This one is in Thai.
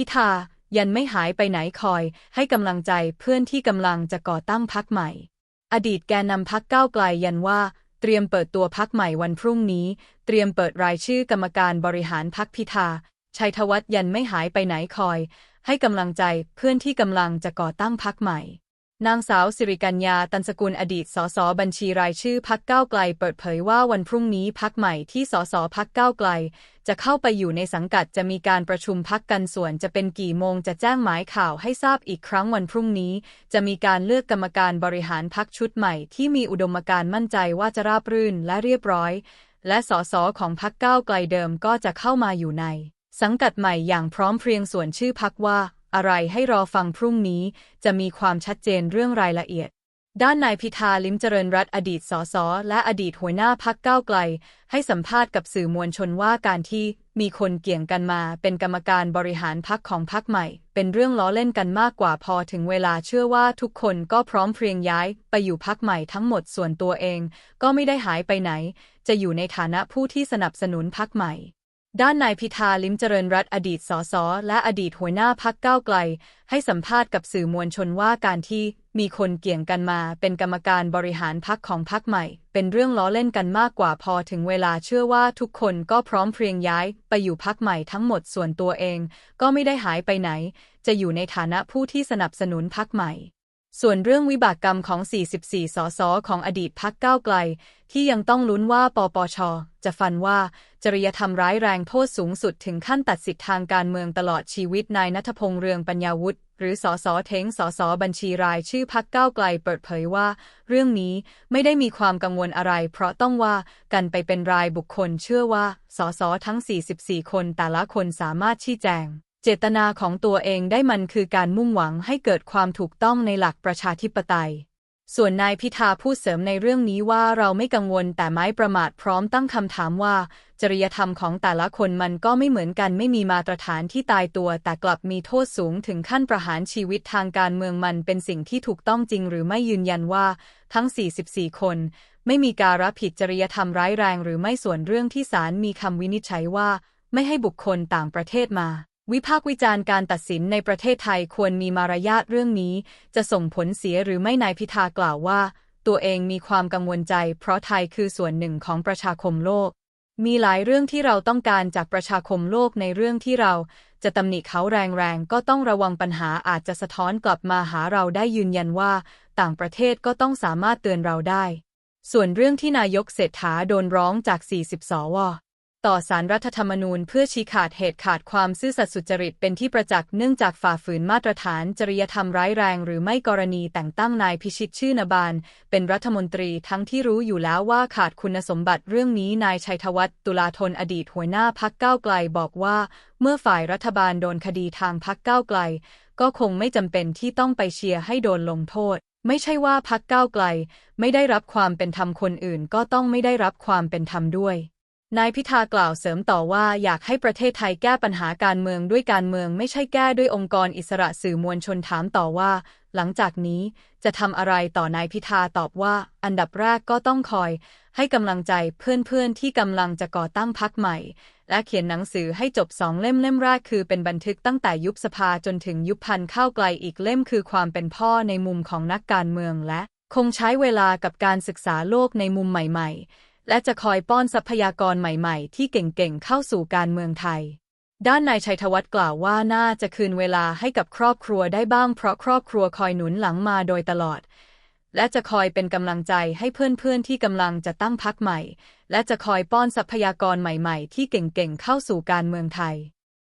พิธายันไม่หายไปไหนคอย ให้กำลังใจเพื่อนที่กำลังจะก่อตั้งพักใหม่ อดีตแกนนำพักก้าวไกลยันว่าเตรียมเปิดตัวพักใหม่วันพรุ่งนี้ เตรียมเปิดรายชื่อกรรมการบริหารพักพิธา ชัยธวัฒน์ยันไม่หายไปไหนคอย ให้กำลังใจเพื่อนที่กำลังจะก่อตั้งพักใหม่ นางสาวสิริกัญญาตันสกุลอดีตสสบัญชีรายชื่อพักก้าวไกล เปิดเผยว่าวันพรุ่งนี้พักใหม่ที่สสพักก้าวไกล จะเข้าไปอยู่ในสังกัดจะมีการประชุมพักกันส่วนจะเป็นกี่โมงจะแจ้งหมายข่าวให้ทราบอีกครั้งวันพรุ่งนี้ จะมีการเลือกกรรมการบริหารพักชุดใหม่ที่มีอุดมการณ์มั่นใจว่าจะราบรื่นและเรียบร้อย และสสของพักก้าวไกลเดิมก็จะเข้ามาอยู่ใน สังกัดใหม่อย่างพร้อมเพรียงส่วนชื่อพักว่า อะไรให้รอฟังพรุ่งนี้ จะมีความชัดเจนเรื่องรายละเอียด ด้านนายพิธาลิมเจริญรัตอดีตสสและอดีตหัวหน้าพักก้าวไกล ให้สัมภาษณ์กับสื่อมวลชนว่าการที่มีคนเกี่ยงกันมาเป็นกรรมการบริหารพักของพักใหม่ เป็นเรื่องล้อเล่นกันมากกว่าพอถึงเวลาเชื่อว่าทุกคนก็พร้อมเพรียงย้ายไปอยู่พักใหม่ทั้งหมดส่วนตัวเอง ก็ไม่ได้หายไปไหน จะอยู่ในฐานะผู้ที่สนับสนุนพักใหม่ ด้านนายพิธาลิมเจริญรัตอดีตสสและอดีตหัวหน้าพักก้าวไกล ให้สัมภาษณ์กับสื่อมวลชนว่าการที่มีคนเกี่ยงกันมาเป็นกรรมการบริหารพักของพักใหม่ เป็นเรื่องล้อเล่นกันมากกว่าพอถึงเวลาเชื่อว่าทุกคนก็พร้อมเพรียงย้ายไปอยู่พักใหม่ทั้งหมดส่วนตัวเอง ก็ไม่ได้หายไปไหน จะอยู่ในฐานะผู้ที่สนับสนุนพักใหม่ ส่วนเรื่องวิบากกรรมของ 44 สส ของอดีตพักก้าวไกล ที่ยังต้องลุ้นว่าปปช จะฟันว่า จริยธรรมร้ายแรงโทษสูงสุดถึงขั้นตัดสิทธิทางการเมืองตลอดชีวิตนายนัทพงษ์เรืองปัญญาวุฒิหรือสสเท้งสสบัญชีรายชื่อพักก้าวไกลเปิดเผยว่า เรื่องนี้ไม่ได้มีความกังวลอะไร เพราะต้องว่ากันไปเป็นรายบุคคลเชื่อว่าสสทั้ง 44 คนแต่ละคนสามารถชี้แจง เจตนาของตัวเองได้มันคือการมุ่งหวังให้เกิดความถูกต้องในหลักประชาธิปไตย ส่วนนายพิธาพูดเสริมในเรื่องนี้ว่าเราไม่กังวลแต่ไม้ประมาทพร้อมตั้งคำถามว่า จริยธรรมของแต่ละคนมันก็ไม่เหมือนกันไม่มีมาตรฐานที่ตายตัว แต่กลับมีโทษสูงถึงขั้นประหารชีวิตทางการเมืองมันเป็นสิ่งที่ถูกต้องจริงหรือไม่ยืนยันว่า ทั้ง 44 คน ไม่มีการรับผิดจริยธรรมร้ายแรง หรือไม่ส่วนเรื่องที่ศาลมีคำวินิจฉัยว่า ไม่ให้บุคคลต่างประเทศมา วิพากษ์วิจารณ์การตัดสินในประเทศไทยควรมีมารยาทเรื่องนี้ จะส่งผลเสียหรือไม่นายพิธากล่าวว่า ตัวเองมีความกังวลใจ เพราะไทยคือส่วนหนึ่งของประชาคมโลก มีหลายเรื่องที่เราต้องการจากประชาคมโลกในเรื่องที่เรา จะตำหนิเขาแรงๆ ก็ต้องระวังปัญหาอาจจะสะท้อนกลับมาหาเราได้ยืนยันว่า ต่างประเทศก็ต้องสามารถเตือนเราได้ ส่วนเรื่องที่นายกเศรษฐาโดนร้องจาก 40 สว ต่อสารรัฐธรรมนูญเพื่อชี้ขาดเหตุขาดความซื่อสัตย์สุจริตเป็นที่ประจักษ์เนื่องจากฝ่าฝืนมาตรฐานจริยธรรมร้ายแรง หรือไม่กรณีแต่งตั้งนายพิชิตชื่นบาลเป็นรัฐมนตรีทั้งที่รู้อยู่แล้วว่าขาดคุณสมบัติเรื่องนี้นายชัยธวัฒน์ตุลาธนอดีตหัวหน้าพักก้าวไกลบอกว่า เมื่อฝ่ายรัฐบาลโดนคดีทางพักก้าวไกล ก็คงไม่จำเป็นที่ต้องไปเชียร์ให้โดนลงโทษ ไม่ใช่ว่าพักก้าวไกล ไม่ได้รับความเป็นธรรมคนอื่นก็ต้องไม่ได้รับความเป็นธรรมด้วย นายพิธากล่าวเสริมต่อว่าอยากให้ประเทศไทยแก้ปัญหาการเมืองด้วยการเมืองไม่ใช่แก้ด้วยองค์กรอิสระสื่อมวลชนถามต่อว่า หลังจากนี้จะทำอะไรต่อนายพิธาตอบว่า อันดับแรกก็ต้องคอย ให้กำลังใจเพื่อนๆที่กำลังจะก่อตั้งพักใหม่ และเขียนหนังสือให้จบสองเล่มเล่มแรกคือเป็นบันทึกตั้งแต่ยุบสภาจนถึงยุบพันเข้าไกลอีกเล่มคือความเป็นพ่อในมุมของนักการเมืองและ คงใช้เวลากับการศึกษาโลกในมุมใหม่ ๆ และจะคอยป้อนทรัพยากรใหม่ๆ ที่เก่งๆ เข้าสู่การเมืองไทย ด้านนายชัยธวัฒน์กล่าวว่าน่าจะคืนเวลาให้กับครอบครัวได้บ้างเพราะครอบครัวคอยหนุนหลังมาโดยตลอด และจะคอยเป็นกำลังใจให้เพื่อนๆที่กำลังจะตั้งพักใหม่ และจะคอยป้อนทรัพยากรใหม่ๆ ที่เก่งๆ เข้าสู่การเมืองไทย